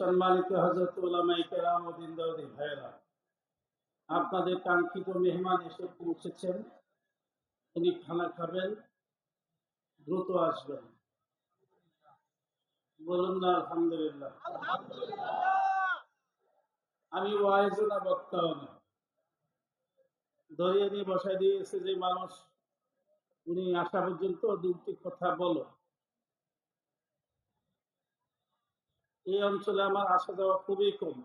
সম্মানিত হজরত ওলামাই কেরাম ও দিনদারী ভাইয়েরা আপনাদের কাঙ্ক্ষিত মেহমান এসে পৌঁছেছেন। উনি খানা খাবেন দ্রুত আসবেন। বলুন না আলহামদুলিল্লাহ। আমি ওয়াইজও না বক্তাও না ধরিয়ে নিয়ে বসাই দিয়েছে যে মানুষ উনি আসা পর্যন্ত দুটি কথা বলো। এই অঞ্চলে আমার আসা যাওয়া খুবই কম।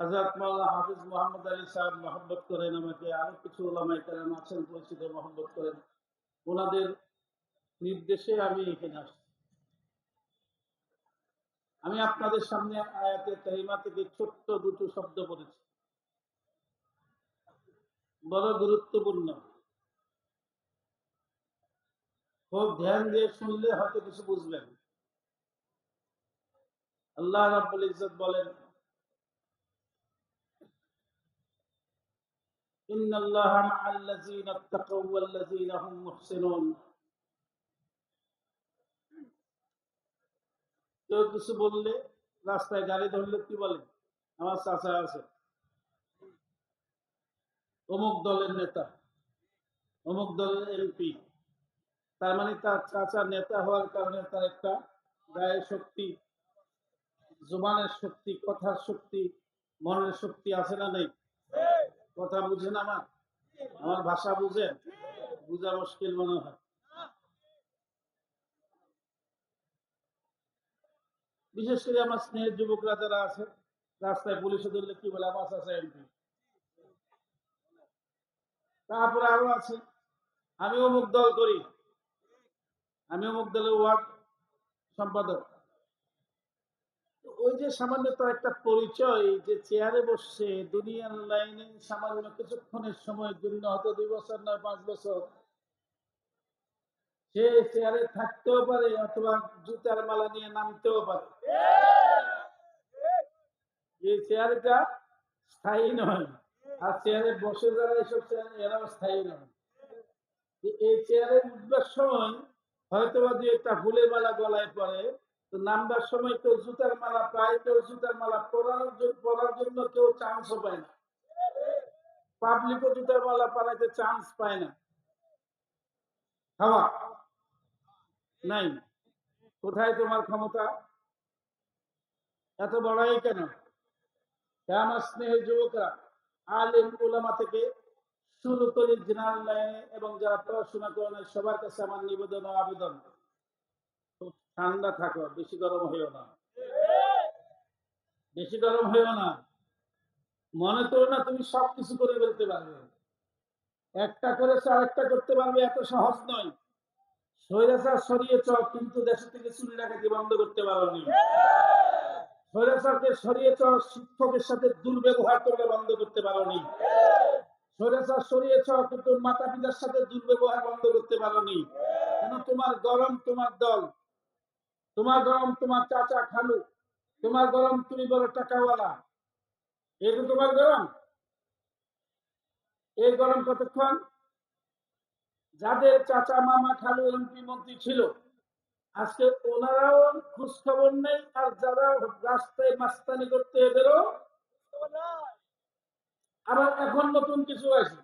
হাজরত মাওলানা হাফিজ মোহাম্মদ আলী সাহেব মহব্বত করেন আমাকে, আরও কিছু ওলামাই কালাম আছেন পরিচিত মহব্বত করেন। ওনাদের নির্দেশে আমি এখানে আসছি। আমি আপনাদের সামনে আয়াতে কারিমা থেকে ছোট্ট দুটো শব্দ বলেছি বড় গুরুত্বপূর্ণ। খুব ধ্যান দিয়ে শুনলে হয়তো কিছু বুঝবেন। আল্লাহ রাব্বুল ইজ্জত বলেন إن الله مع الذين اتقوا والذين هم محسنون কেউ কিছু বললে রাস্তায় গাড়ি ধরলে কি বলে আমার চাচা আছে অমুক দলের নেতা অমুক দলের এমপি তার মানে তার চাচা নেতা হওয়ার কারণে তার একটা গায়ের শক্তি জোবানের শক্তি, কথার শক্তি, মনের শক্তি আছে না নেই? কথা বুঝেন আমার? আমার ভাষা বুঝেন? বুঝা মুশকিল মনে হয়। বিশেষ করে আমার স্নেহের যুবকরা যারা আছে, রাস্তায় পুলিশে ধরলে কি বলে? আমার আছে এমপি তারপরে আরও আছে। আমি অমুক দল করি। আমি অমুক দলের ওয়ার্ড সম্পাদক। যে সামান্য তো একটা পরিচয় যে চেয়ারে বসছে, দুনিয়ার লাইনে সামান্য কিছুক্ষণের সময়ের জন্য হয়তো দুই বছর নয়, পাঁচ বছর, সে চেয়ারে থাকতেও পারে অথবা জুতার মালা নিয়ে নামতেও পারে। এই চেয়ারটা স্থায়ী নয়। আর চেয়ারে বসে যারা এসব চেয়ার এরাও স্থায়ী নয়। এই চেয়ারে উঠবার সময় হয়তো বা দুই একটা ফুলের মালা গলায় পরে নামবার সময় কেউ জুতার মালা পায়, কেউ জুতার মালা জন্য পরার জন্য কেউ চান্সও পায় না। পাবলিকও জুতার মালা পরাইতে চান্স পায় না। হাওয়া নাই। কোথায় তোমার ক্ষমতা? এত বড়াই কেন? আমার স্নেহের যুবকরা, আলিম উলামা থেকে শুরু করে জেনারেল লাইনে এবং যারা পড়াশোনা করেন, সবার কাছে আমার নিবেদন ও আবেদন। ঠান্ডা থাকো, বেশি গরম হইও না। বেশি গরম হইও না। মনে করো না তুমি সব কিছু করে ফেলতে পারবে। একটা করেছে, আরেকটা করতে পারবে, এত সহজ নয়। কিন্তু দেশ থেকে চুরি রাখাকে বন্ধ করতে পারোনি স্বৈরাচারকে সরিয়ে চল, শিক্ষকের সাথে দুর্ব্যবহার বন্ধ করতে পারোনি কিন্তু মাতা পিতার সাথে দুর্ব্যবহার বন্ধ করতে পারোনি কেন? তোমার গরম, তোমার দল। তোমার গরম তোমার চাচা খালু, তোমার গরম তুমি বড় টাকাওয়ালা। এই তো তোমার গরম? এই গরম কতক্ষণ? যাদের চাচা, মামা, খালু, এমপি, মন্ত্রী ছিল, আজকে ওনারাও খোঁজ খবর নেই, আর যারা রাস্তায় মাস্তানি করতে এদেরও আবার এখন নতুন কিছু আছে।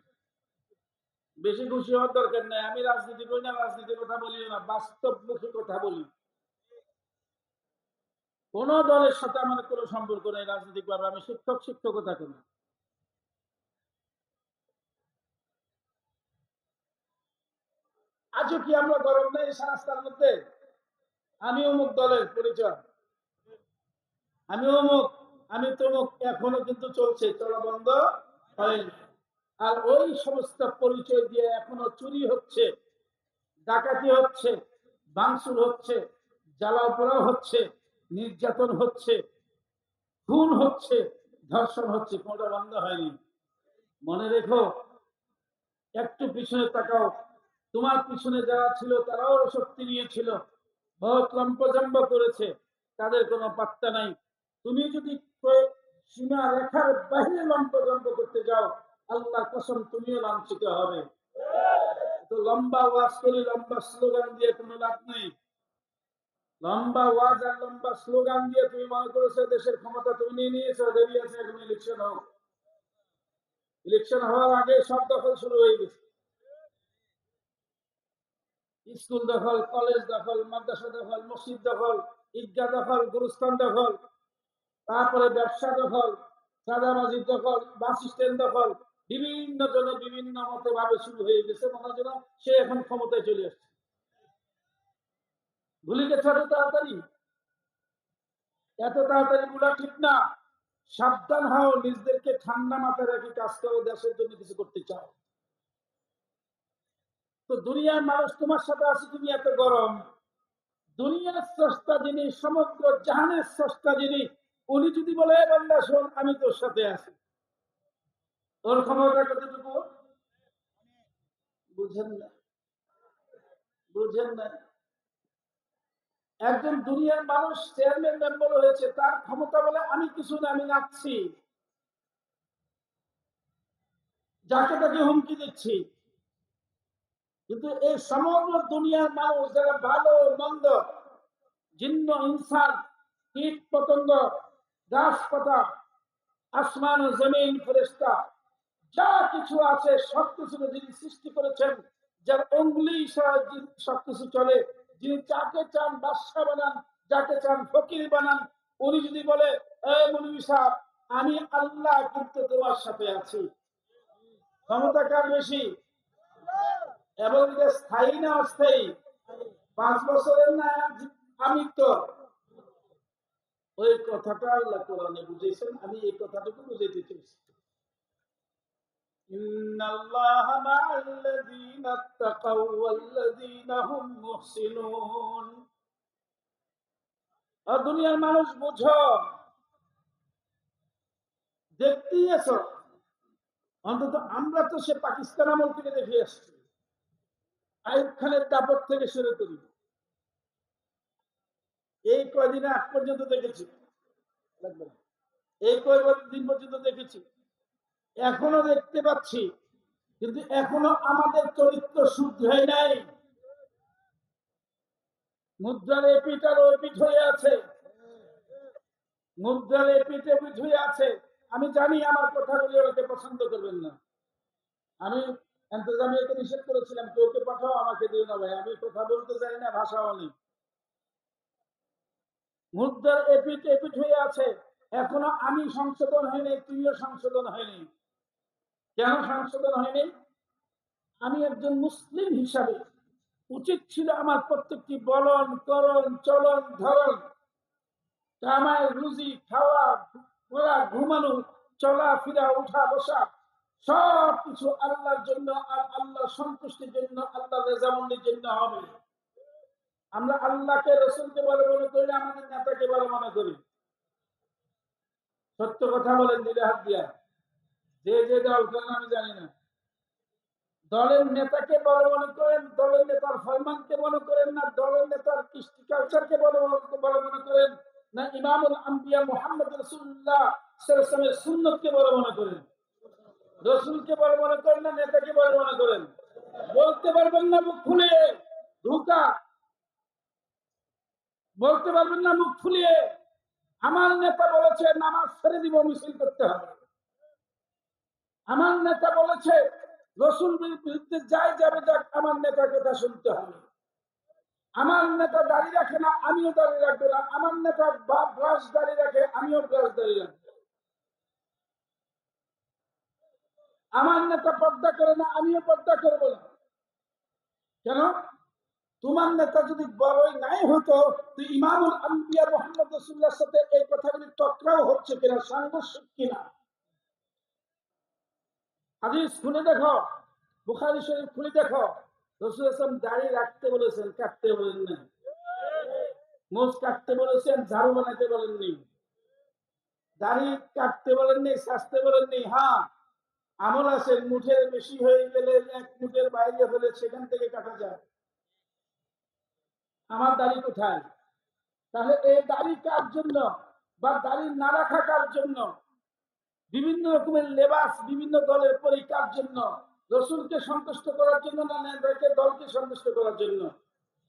বেশি খুশি হওয়ার দরকার নেই, আমি রাজনীতি করি না, রাজনীতির কথা বলি না, বাস্তবমুখী কথা বলি। কোন দলের সাথে আমার কোনো সম্পর্ক নেই, রাজনৈতিক ভাবে আমি শিক্ষক, শিক্ষকতা করি আজও কি আমরা গরম নেই সংস্থার মধ্যে? আমি অমুক দলের পরিচয়। আমি অমুক, আমি তমুক, এখনও কিন্তু চলছে, চলা বন্ধ হয়নি আর ওই সমস্ত পরিচয় দিয়ে এখনও চুরি হচ্ছে, ডাকাতি হচ্ছে বাংসুর হচ্ছে, জ্বালাও পোড়াও হচ্ছে। নির্যাতন হচ্ছে, খুন হচ্ছে, ধর্ষণ হচ্ছে, কোনটা বন্ধ হয়নি। মনে রেখো, একটু পিছনে তাকাও। তোমার পিছনে যারা ছিল, তারাও শক্তি নিয়েছিল। লম্পজম্ব করেছে, তাদের কোনো পাত্তা নাই। তুমি যদি সীমা রেখার বাহিরে লম্পজম্ব করতে যাও আল্লাহ কসম তুমিও লাঞ্ছিত হবে। তো লম্বা ওয়াজ করে, লম্বা স্লোগান দিয়ে কোনো লাভ নেই। লম্বা ওয়াজ আর লম্বা স্লোগান দিয়ে তুমি মনে করেছ দেশের ক্ষমতা তুমি নিয়ে নিয়েছো, দেরি আছে, এখন ইলেকশন হোক। ইলেকশন হওয়ার আগে সব দখল শুরু হয়ে গেছে। স্কুল দখল, কলেজ দখল, মাদ্রাসা দখল, মসজিদ দখল, ঈদগাহ দখল, গুরুস্থান দখল, তারপরে ব্যবসা দখল সাদাবাজি দখল, বাস স্ট্যান্ড দখল, বিভিন্ন জনে বিভিন্ন মতে ভাবে শুরু হয়ে গেছে। মনে হয় সে এখন ক্ষমতায় চলে আসছে। ভুলে গেছে এত তাড়াতাড়ি। এত তাড়াতাড়ি বলা ঠিক না। সাবধান হও, নিজদেরকে ঠান্ডা মাথায় রাখি কাজ করো, দেশের জন্য কিছু করতে চাও। তো দুনিয়ার মানুষ তোমার সাথে আছে, তুমি এত গরম। দুনিয়ার স্রষ্টা যিনি, সমগ্র জাহানের স্রষ্টা যিনি, উনি যদি বলে, "এ বান্দা, শোন, আমি তোর সাথে আছি। তোর ক্ষমতা কতটুকু? বুঝেন না। বুঝেন না। একজন দুনিয়ার মানুষ চেয়ারম্যান মেম্বার হয়েছে, তার ক্ষমতা বলে আমি কিছু না, আমি নাচছি। যাকে তাকে হুমকি দিচ্ছি। কিন্তু এই সমগ্র দুনিয়ার মানুষ যারা ভালো, মন্দ জিন্ন ইনসান কীট পতঙ্গ গাছপাতা আসমান জমিন ফেরেস্তা যা কিছু আছে সবকিছুকে যিনি সৃষ্টি করেছেন, যার অঙ্গুলি যিনি সবকিছু চলে। যিনি যাকে চান বাদশা বানান, যাকে চান ফকির বানান, উনি যদি বলে সাহেব, আমি আল্লাহ কিন্তু তোমার সাথে আছি। ক্ষমতা কার বেশি? এবং এটা স্থায়ী না অস্থায়ী? পাঁচ বছরের না আমি তো। ওই কথাটা আল্লাহ কোরআনে বুঝেছেন আমি এই কথাটুকু বুঝাইতে চেয়েছি। إن الله مع الذين اتقوا والذين هم محسنون আর দুনিয়ার মানুষ বুঝো দেখতেই আছো অন্তত আমরা তো সে পাকিস্তান আমল থেকে দেখে আসছি আইব খানের দাপট থেকে শুরু করি এই কয়দিনে আগ পর্যন্ত দেখেছি লাগবে না। এই কয়দিন পর্যন্ত দেখেছি এখনও দেখতে পাচ্ছি, কিন্তু এখনও আমাদের চরিত্র শুদ্ধ হয় নাই। মুদ্রার এপিট আর ওপিট হয়ে আছে। মুদ্রার এপিট এপিট হয়ে আছে। আমি জানি আমার কথাগুলি ওকে পছন্দ করবেন না। আমি এন্তজামিয়াকে নিষেধ করেছিলাম, কেউ কে পাঠাও, আমাকে দিও না ভাই। আমি কথা বলতে চাই না ভাষাও নেই মুদ্রার এপিট এপিট হয়ে আছে। এখনও আমি সংশোধন হয়নি তুমিও সংশোধন হয়নি। কেন সংশোধন হয়নি? আমি একজন মুসলিম হিসাবে উচিত ছিল আমার প্রত্যেকটি বলন, করণ, চলন ধরন কামায় রুজি, খাওয়া, ঘোরা, ঘুমানো চলা ফিরা উঠা, বসা সব কিছু আল্লাহর জন্য আর আল্লাহ সন্তুষ্টির জন্য আল্লাহ রেজামন্দির জন্য হবে। আমরা আল্লাহকে রসুলকে বলে মনে করি, আমাদের নেতাকে বলে মনে করি। সত্য কথা বলেন দিলে হাত দিয়া। যে যে দল করেন আমি জানি না। দলের নেতাকে বড় মনে করেন, দলের নেতার ফরমানকে মনে করেন না, দলের নেতার কৃষ্টি কালচারকে বড় বড় মনে করেন না, ইমামুল আম্বিয়া মোহাম্মদ রসুল্লাহ সাল্লামের সুন্নতকে বড় মনে করেন। রসুলকে বড় মনে করেন না, নেতাকে বড় মনে করেন। বলতে পারবেন না মুখ খুলে ধোকা। বলতে পারবেন না মুখ ফুলিয়ে। আমার নেতা বলেছে নামাজ ছেড়ে দিব, মিছিল করতে হবে। আমার নেতা বলেছে, রসুল বিরুদ্ধে যাই যাবে যাক, আমার নেতার কথা শুনতে হবে। আমার নেতা দাঁড়িয়ে রাখে না, আমিও দাঁড়িয়ে রাখব না। আমার নেতা বা ব্রাশ দাঁড়িয়ে রাখে, আমিও ব্রাশ দাঁড়িয়ে রাখব। আমার নেতা পর্দা করে না, আমিও পর্দা করব না। কেন? তোমার নেতা যদি বড়ই নাই হতো, তো ইমামুল আম্বিয়া মোহাম্মদ রসুল্লাহর সাথে এই কথাগুলি টকরাও হচ্ছে কিনা, সাংঘর্ষিক কিনা? হাদিস খুলে দেখো। বুখারি শরীফ খুলে দেখো। রসুল আসলাম দাড়ি রাখতে বলেছেন, কাটতে বলেন না মোজ কাটতে বলেছেন, ঝাড়ু বানাতে বলেননি দাড়ি কাটতে বলেননি সাজতে বলেননি হ্যাঁ আমল আছে, মুঠের বেশি হয়ে গেলে এক মুঠের বাইরে হলে সেখান থেকে কাটা যায়। আমার দাড়ি কোথায়? তাহলে এই দাড়ি কার জন্য? বা দাড়ি না রাখা কার জন্য? বিভিন্ন রকমের লেবাস, বিভিন্ন দলের পরীক্ষার জন্য, রসুলকে সন্তুষ্ট করার জন্য না নেতাকে দলকে সন্তুষ্ট করার জন্য?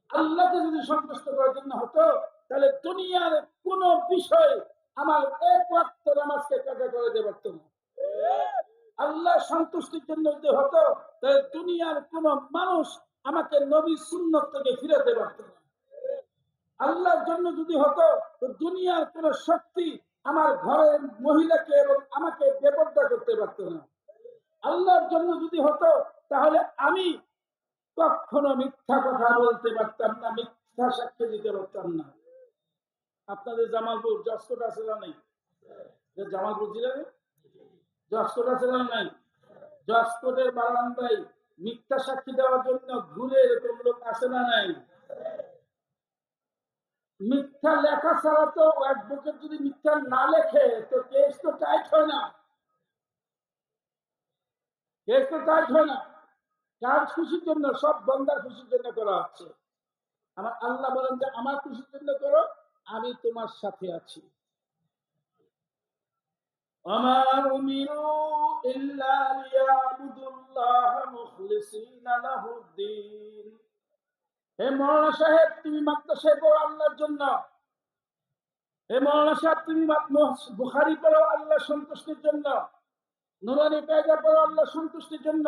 আল্লাহকে যদি সন্তুষ্ট করার জন্য হতো, তাহলে দুনিয়ার কোন বিষয় আমার এক ওয়াক্ত নামাজকে কাটা করে দিতে পারতো না। আল্লাহ সন্তুষ্টির জন্য যদি হতো, তাহলে দুনিয়ার কোন মানুষ আমাকে নবী সুন্নত থেকে ফিরাতে পারতো না। আল্লাহর জন্য যদি হতো, তো দুনিয়ার কোন শক্তি আমার ঘরের মহিলাকে এবং আমাকে বেপর্দা করতে পারতো না। আল্লাহর জন্য যদি হতো, তাহলে আমি কখনো মিথ্যা কথা বলতে পারতাম না, মিথ্যা সাক্ষ্য দিতে পারতাম না। আপনাদের জামালপুর জসকোট আছে নেই? যে জামালপুর জেলায় জসকোট আছে নাই? জসকোটের বারান্দায় মিথ্যা সাক্ষী দেওয়ার জন্য ঘুরে এরকম লোক আসে না নাই? মিথ্যা লেখা ছাড়া তো অ্যাডভোকেট যদি মিথ্যা না লেখে, তো কেস তো টাইট হয় না। কেস তো টাইট হয় না। কার খুশির জন্য? সব বন্দার খুশির জন্য করা হচ্ছে। আমার আল্লাহ বলেন যে, আমার খুশির জন্য করো, আমি তোমার সাথে আছি। আমার উমিরু ইল্লা লিয়াবুদুল্লাহ মুখলিসিনা লাহুদ্দিন। হে মৌলানা সাহেব, তুমি মাত্র সে পড়ো আল্লাহর জন্য। হে মৌলানা সাহেব, তুমি বুখারি পড়ো আল্লাহ সন্তুষ্টির জন্য। নুরানি কায়দা পড়ো আল্লাহ সন্তুষ্টির জন্য।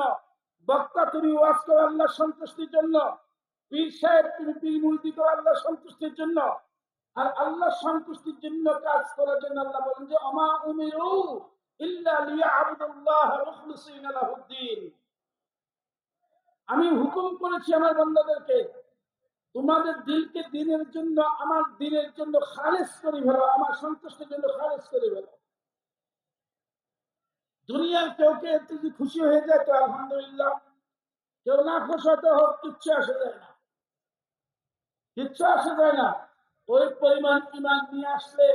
বক্তা, তুমি ওয়াজ করো আল্লাহ সন্তুষ্টির জন্য। পীর সাহেব, তুমি পীর মুরিদি করো আল্লাহ সন্তুষ্টির জন্য। আর আল্লাহ সন্তুষ্টির জন্য কাজ করার জন্য আল্লাহ বলেন যে আমা উমিরু ইল্লা লিয়াবুদুল্লাহ মুখলিসিনা লাহুদ্দিন আমি হুকুম করেছি আমার বান্দাদেরকে তোমাদের দিলকে দিনের জন্য, আমার দিনের জন্য খালেজ করে ফেলো, আমার সন্তুষ্টির জন্য খালেজ করে ফেলো। দুনিয়ার কেউ কে যদি খুশি হয়ে যায়, তো আলহামদুলিল্লাহ। কেউ না খুশি হতে হোক, কিচ্ছু আসে যায় না। কিচ্ছু আসে যায় না। ওই পরিমাণ ইমান নিয়ে আসলে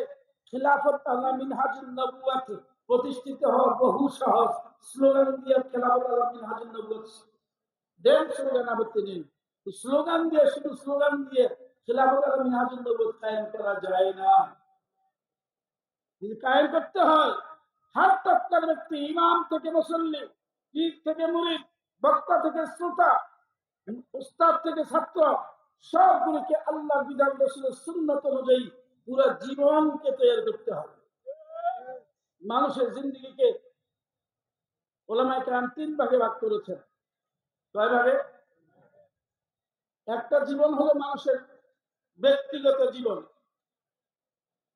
খিলাফত আল্লাহ মিনহাজুল নবুয়াত প্রতিষ্ঠিত হওয়া বহু সহজ। স্লোগান দিয়ে খেলাফত আল্লাহ মিনহাজুল নবুয়াত। দেন স্লোগান আপত্তি নেই। স্লোগান দিয়ে, শুধু স্লোগান দিয়ে খিলাফত আল্লাহ মিনহাজুল কায়েম করা যায় না। যদি কায়েম করতে হয় হার তত্ত্বের ব্যক্তি ইমাম থেকে মুসল্লি, পীর থেকে মুরিদ, বক্তা থেকে শ্রোতা, উস্তাদ থেকে ছাত্র, সবগুলিকে আল্লাহ বিধান রসুলের সুন্নত অনুযায়ী পুরো জীবনকে তৈরি করতে হবে। মানুষের জিন্দগিকে ওলামায় কালাম তিন ভাগে ভাগ করেছেন। কয় ভাগে? একটা জীবন হলো মানুষের ব্যক্তিগত জীবন।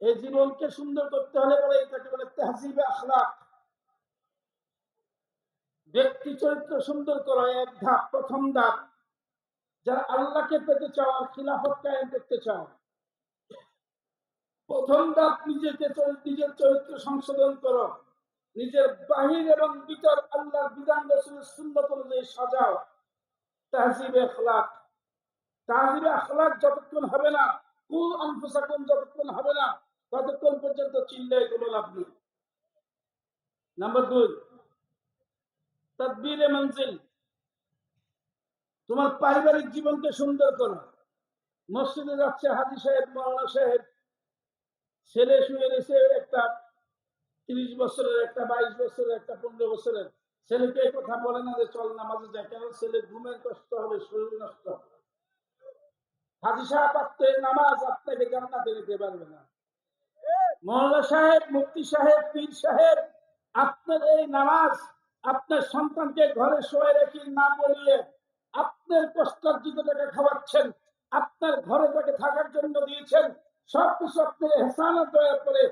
এই জীবনকে সুন্দর করতে হলে বলে এটাকে বলে তেহজিবে আখলাক। ব্যক্তি চরিত্র সুন্দর করা এক ধাপ, প্রথম ধাপ। যারা আল্লাহকে পেতে চাও আর খিলাফত কায়েম করতে চাও প্রথম ধাপ, নিজেকে নিজের চরিত্র সংশোধন করো। নিজের বাহির এবং ভিতর আল্লাহর বিধান, রসুলের সুন্নত অনুযায়ী সাজাও। তাহজিবে আখলাক। আখলাক যতক্ষণ হবে না, কুল আনফুসাকুম যতক্ষণ হবে না, ততক্ষণ পর্যন্ত কোনো লাভ নেই। নাম্বার দুই মঞ্জিল। তোমার পারিবারিক জীবনকে সুন্দর করো। মসজিদে যাচ্ছে হাজি সাহেব, মৌলানা সাহেব। ছেলে শুয়ে রয়েছে একটা তিরিশ বছরের, একটা বাইশ বছরের, একটা পনেরো বছরের। ছেলেকে কথা বলে না যে চল নামাজে যায় কেন? ছেলে ঘুমের কষ্ট হবে, শরীর নষ্ট হবে। হাজি সাহেব আপনার নামাজ আপনাকে পারবে না। সাহেব, মুফতি সাহেব, পীর সাহেব, আপনার এই নামাজ আপনার সন্তানকে ঘরে শোয়ে রেখে না বলিয়ে আপনার খাওয়াচ্ছেন, আপনার ঘরে তাকে থাকার জন্য দিয়েছেন সবকিছু আপনার হেসানা দয়া করে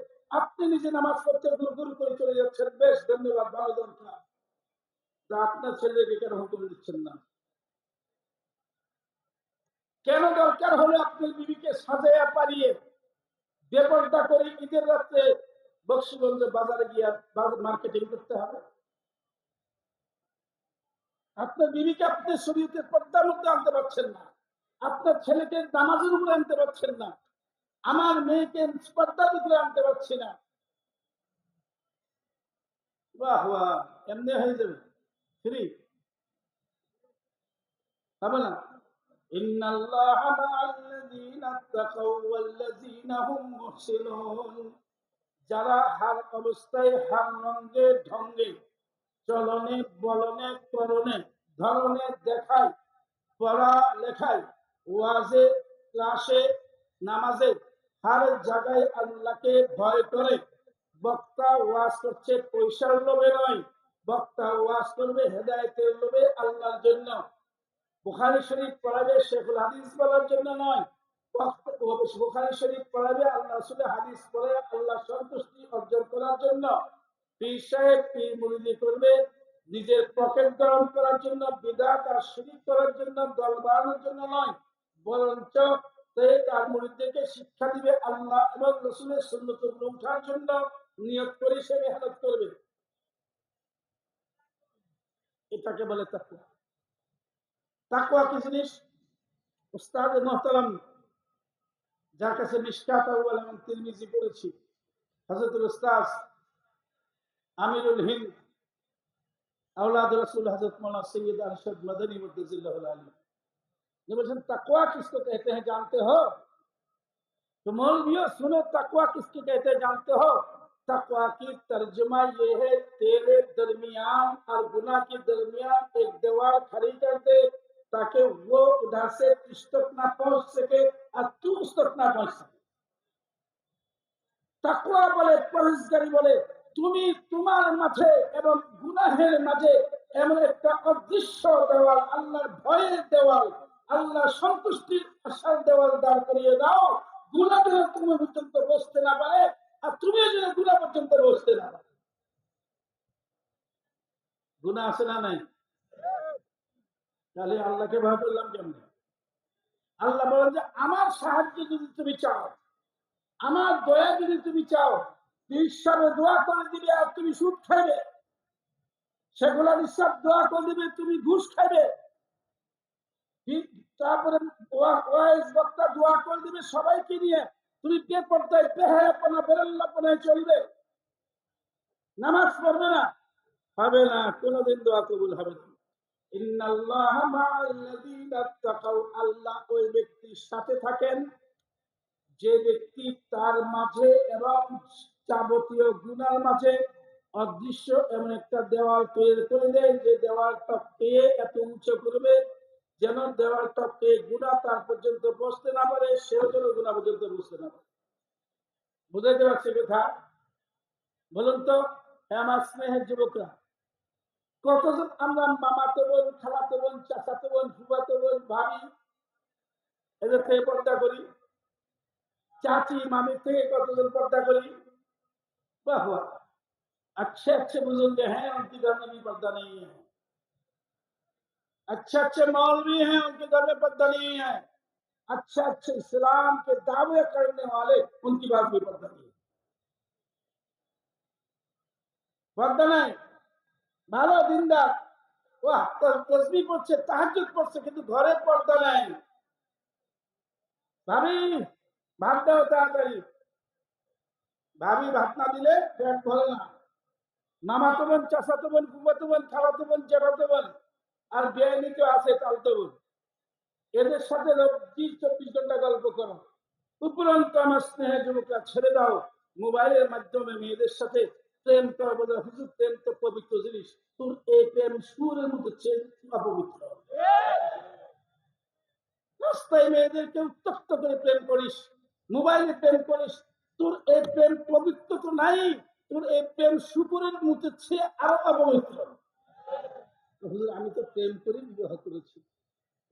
আপনি নিজে নামাজ পড়তে গুরু করে চলে যাচ্ছেন। বেশ, ধন্যবাদ, ভালো দরকার। আপনার ছেলেকে কেন হুকুম দিচ্ছেন না? কেন দরকার হলো আপনার বিবিকে সাজাইয়া পারিয়ে বেপর্দা করে ঈদের রাত্রে বক্সিগঞ্জে বাজারে গিয়ে মার্কেটিং করতে হবে? আপনার বিবিকে আপনি শরীয়তের পর্দার মধ্যে আনতে পারছেন না। আপনার ছেলেকে নামাজের উপরে আনতে পারছেন না। আমার মেয়েকে পর্দার ভিতরে আনতে পারছি না। বাহ বাহ, এমনি হয়ে যাবে। ফ্রি হবে না? إن الله مع الذين اتقوا والذين هم محسنون যারা হার অবস্থায় হার রঙ্গে ঢঙ্গে চলনে বলনে করণে ধরনে দেখায় পড়া লেখায় ওয়াজে ক্লাসে নামাজে হার জায়গায় আল্লাহকে ভয় করে বক্তা ওয়াজ করছে পয়সার লোভে নয় বক্তা ওয়াজ করবে হেদায়েতের লোভে আল্লাহর জন্য বুখারী শরীফ পড়াবে শেখুল হাদিস বলার জন্য নয়। বুখারী শরীফ পড়াবে আল্লাহ রাসূলের হাদিস পড়ে আল্লাহ সন্তুষ্টি অর্জন করার জন্য। পীর সাহেব পীর মুরিদি করবে, নিজের পকেট গরম করার জন্য, বিদাত আর শিরিক করার জন্য, দল বাড়ানোর জন্য নয়। বরঞ্চ তার মুরিদদেরকে শিক্ষা দিবে আল্লাহ এবং রসুলের সুন্নত উঠার জন্য নিয়োগ করে সে মেহনত করবে। এটাকে বলে তাকুয়া তাকুয়া কি জিনিস উস্তাদ মোহতারাম যার কাছে মিশকাত আউয়াল এবং তিরমিজি পড়েছি হযরতুল উস্তাদ আমিরুল হিন্দ औलाद रसूल हजरत मौलाना सैयद अरशद मदनी मुद्दजिल्लाहुल आली ये बोलते तकवा किसको कहते हैं जानते हो तो मौलवियों सुनो तकवा किसको कहते हैं जानते हो तकवा की तर्जुमा ये है तेरे दरमियान और गुनाह के दरमियान एक दीवार खड़ी कर दे ताकि वो उधर से तुझ तक ना पहुंच सके और तू उस तक ना पहुंच सके তাকওয়া বলে পরহেজগারি বলে তুমি তোমার মাঝে এবং গুনাহের মাঝে এমন একটা অদৃশ্য দেওয়াল আল্লাহর ভয়ের দেওয়াল আল্লাহ সন্তুষ্টির আশার দেওয়াল দাঁড় করিয়ে দাও গুণা যেন তুমি পর্যন্ত বসতে না পারে আর তুমি যেন গুণা পর্যন্ত বসতে না পারে গুণা আছে না নাই তাহলে আল্লাহকে ভয় করলাম কেমন? আল্লাহ বলেন যে, আমার সাহায্য যদি তুমি চাও, আমার দয়া যদি তুমি চাও ঈশ্বরে দোয়া করে দিবে আর তুমি সুদ খাইবে। সেগুলা ঈশ্বর দোয়া করে দিবে, তুমি ঘুষ খাইবে। তারপরে বক্তা দোয়া করে দিবে সবাইকে নিয়ে। তুমি কে বেপরদায়, বেহায়াপনা বেরল্লাপনায় চলবে। নামাজ পড়বে না। হবে না, কোনোদিন দোয়া কবুল হবে না। আল্লাহ ওই ব্যক্তির সাথে থাকেন। যে ব্যক্তি তার মাঝে এবং যাবতীয় মাঝে অদৃশ্য এমন একটা দেওয়াল তৈরি করে দেয়, যে দেওয়ালটা পেয়ে এত উঁচু করবে যেন দেওয়ালটা পেয়ে গুণা তার পর্যন্ত বসতে না পারে, সেও যেন গুণা পর্যন্ত বুঝতে না পারে। বুঝাইতে পারছি কথা? বলুন তো হ্যাঁ আমার স্নেহের যুবকরা কতজন আমরা মামাতো বোন খালাতো বোন চাচাতো বোন ফুবাতো বোন ভাবি এদের থেকে পর্দা করি चाची मामी थे कतजन पर्दा करी वाह वाह अच्छे अच्छे बुजुर्ग हैं उनके घर में भी पर्दा नहीं है अच्छे अच्छे मौलवी हैं उनके घर में पर्दा नहीं है अच्छे अच्छे इस्लाम के दावे करने वाले उनकी बात भी पर्दा नहीं है पर्दा नहीं ভালো দিনদার। ওয়াহ তসবি পড়ছে, তাহাজ্জুদ পড়ছে, কিন্তু ঘরে পর্দা নাই। ভাবি, ভাত দাও তাড়াতাড়ি। ভাবি, ভাত না দিলে পেট ভরে না। মামাতো বোন, চাচাতো বোন, ফুফাতো বোন, খালাতো বোন, জেঠাতো বোন, আর বেআইনি তো আছে, তালতো বোন। এদের সাথে রোজি চব্বিশ ঘণ্টা গল্প করো। উপরন্ত আমার স্নেহের যুবকরা ছেড়ে দাও। মোবাইলের মাধ্যমে মেয়েদের সাথে প্রেম করা বলে হুজুর প্রেম তো পবিত্র জিনিস। তোর এই প্রেম সুরের চেন অপবিত্র রাস্তায় মেয়েদেরকে উত্তপ্ত করে প্রেম করিস মোবাইলে প্রেম করিস তোর এই প্রেম পবিত্র তো নাই তোর এই প্রেম সুপুরের মতো ছে আরও অপবিত্র। হুজুর, আমি তো প্রেম করে বিবাহ করেছি।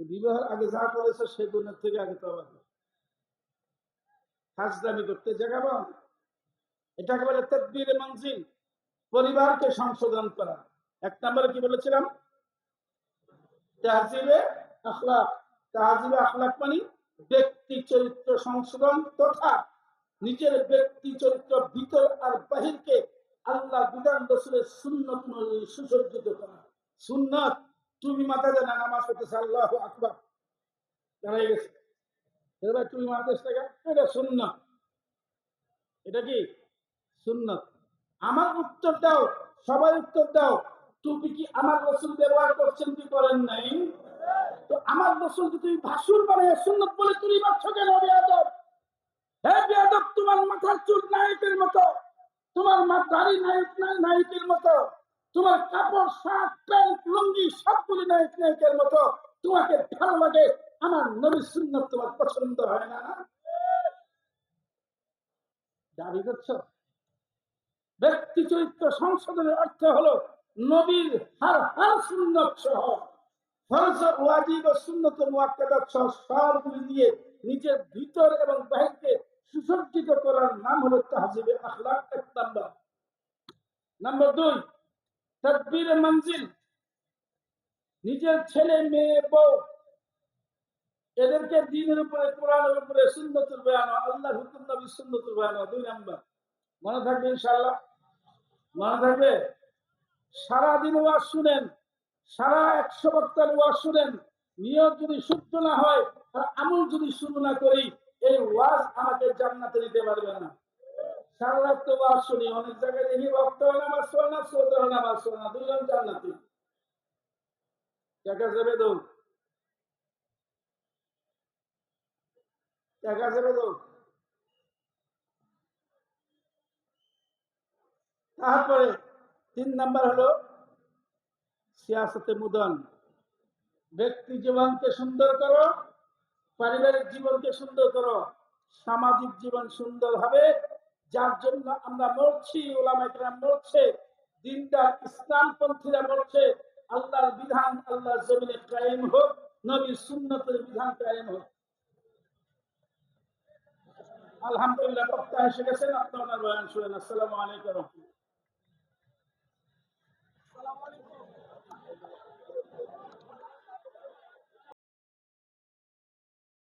বিবাহের আগে যা করেছে সে গুণের থেকে আগে তো আবার হাজদামি করতে জায়গা পাও। এটাকে বলে তদ্বির মঞ্জিল পরিবারকে সংশোধন করা। এক নম্বরে কি বলেছিলাম? তাহজিবে আখলাক। তাহজিবে আখলাক মানে ব্যক্তি চরিত্র সংশোধন তথা নিজের ব্যক্তি চরিত্র ভিতর আর বাহিরকে আল্লাহ বিধান রসুলের সুন্নত অনুযায়ী সুসজ্জিত করা। সুন্নত? তুমি মাথা দেয় না, নামাজ পড়তেছে, আল্লাহ আকবার। দাঁড়াই গেছে। এবার তুমি মাথা এটা সুন্নত। এটা কি? সুন্নত। আমার উত্তর দাও, সবাই উত্তর দাও। তুমি কি আমার রসুল ব্যবহার করছেন কি করেন নাই? তো আমার রসুলকে তুমি ভাসুর বানিয়ে সুন্নত বলে তুমি পাচ্ছ কেন, বেয়াদব? হ্যাঁ বেয়াদব, তোমার মাথার চুল নায়কের মতো, তোমার মা দাড়ি নায়ক নায়কের মতো, তোমার কাপড়, শার্ট, প্যান্ট, লুঙ্গি সবগুলি নায়ক, নায়কের মতো, তোমাকে ভালো লাগে, আমার নবী সুন্নত তোমার পছন্দ হয় না দাবি করছ ব্যক্তি চরিত্র সংশোধনের অর্থ হলো নবীর হার হার সুন্নত সহ। ফরজ ওয়াজিব ও সুন্নত সহ সবগুলি দিয়ে নিজের ভিতর এবং বাহিরকে সুসজ্জিত করার নাম হলো আখলাক এক নাম্বার। নাম্বার দুই মঞ্জিল। নিজের ছেলে, মেয়ে, বউ, এদেরকে দিনের উপরে কোরআনের উপরে সুন্নতুল বয়ানো আল্লাহ হুকুম নবী সুন্নতুল বয়ানো দুই নাম্বার। মনে থাকবে ইনশাআল্লাহ? মনে থাকবে? সারাদিন ওয়াজ শুনেন, সারা একশো বক্তার ওয়াজ শুনেন, নিয়ত যদি শুদ্ধ না হয় আর আমল যদি শুরু না করি, এই ওয়াজ আমাকে জান্নাতে নিতে পারবে না। সারা তো ওয়াজ শুনি, অনেক জায়গায় দেখি বক্তা না না দুজন জান্নাতি। দেখা যাবে দৌড় দেখা যাবে তো? তারপরে তিন নাম্বার হলো সিয়াসতে মুদন। ব্যক্তি জীবনকে সুন্দর করো, পারিবারিক জীবনকে সুন্দর করো, সামাজিক জীবন সুন্দর হবে। যার জন্য আমরা মরছি ওলামাইকরা মরছে, দিনদার ইসলামপন্থীরা মরছে। আল্লাহর বিধান আল্লাহর জমিনে কায়েম হোক নবীর সুন্নতের বিধান কায়েম হোক। আলহামদুলিল্লাহ, বক্তা এসে গেছেন, আপনার বয়ান শুনেন। আসসালামু আলাইকুম।